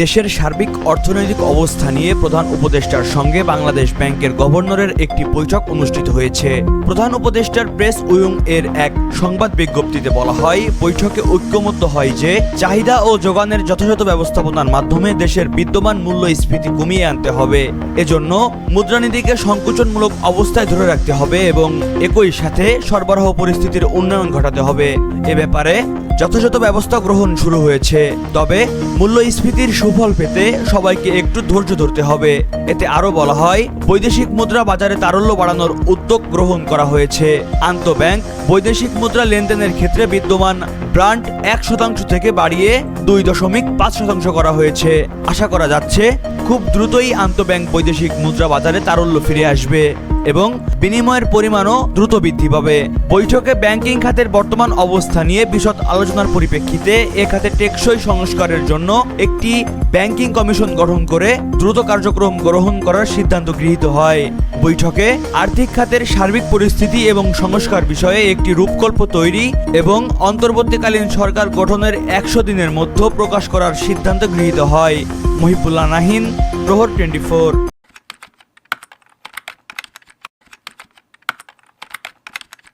দেশের সার্বিক অর্থনৈতিক অবস্থা নিয়ে প্রধান উপদেষ্টার সঙ্গে বাংলাদেশ ব্যাংকের গভর্নরের একটি বৈঠক অনুষ্ঠিত হয়েছে। প্রধান উপদেষ্টার প্রেস উইং এর এক সংবাদ বিজ্ঞপ্তিতে বলা হয়, বৈঠকে ঐক্যমত্য হয় যে, চাহিদা ও যোগানের যথাযথ ব্যবস্থাপনার মাধ্যমে দেশের বিদ্যমান মূল্যস্ফীতি কমিয়ে আনতে হবে। এজন্য মুদ্রানীতিকে সংকোচনমূলক অবস্থায় ধরে রাখতে হবে এবং একই সাথে সরবরাহ পরিস্থিতির উন্নয়ন ঘটাতে হবে। এ ব্যাপারে যথাযথ ব্যবস্থা গ্রহণ শুরু হয়েছে, তবে মূল্যস্ফীতির সুফল পেতে সবাইকে একটু ধৈর্য ধরতে হবে। এতে আরও বলা হয়, বৈদেশিক মুদ্রা বাজারে তারল্য বাড়ানোর উদ্যোগ গ্রহণ করা হয়েছে। আন্তঃব্যাংক বৈদেশিক মুদ্রা লেনদেনের ক্ষেত্রে বিদ্যমান ব্রান্ড এক শতাংশ থেকে বাড়িয়ে দুই দশমিক পাঁচ শতাংশ করা হয়েছে। আশা করা যাচ্ছে, খুব দ্রুতই আন্তঃব্যাংক বৈদেশিক মুদ্রা বাজারে তারল্য ফিরে আসবে। এবং বিনিময়ের পরিমাণও দ্রুত বৃদ্ধি পাবে। বৈঠকে ব্যাংকিং খাতের বর্তমান অবস্থা নিয়ে বিশদ আলোচনার পরিপ্রেক্ষিতে এ খাতে টেকসই সংস্কারের জন্য একটি ব্যাংকিং কমিশন গঠন করে দ্রুত কার্যক্রম গ্রহণ করার সিদ্ধান্ত গৃহীত হয়। বৈঠকে আর্থিক খাতের সার্বিক পরিস্থিতি এবং সংস্কার বিষয়ে একটি রূপকল্প তৈরি এবং অন্তর্বর্তীকালীন সরকার গঠনের একশো দিনের মধ্যে প্রকাশ করার সিদ্ধান্ত গৃহীত হয়। মহিবুল্লাহ নাহিন, প্রহর টোয়েন্টি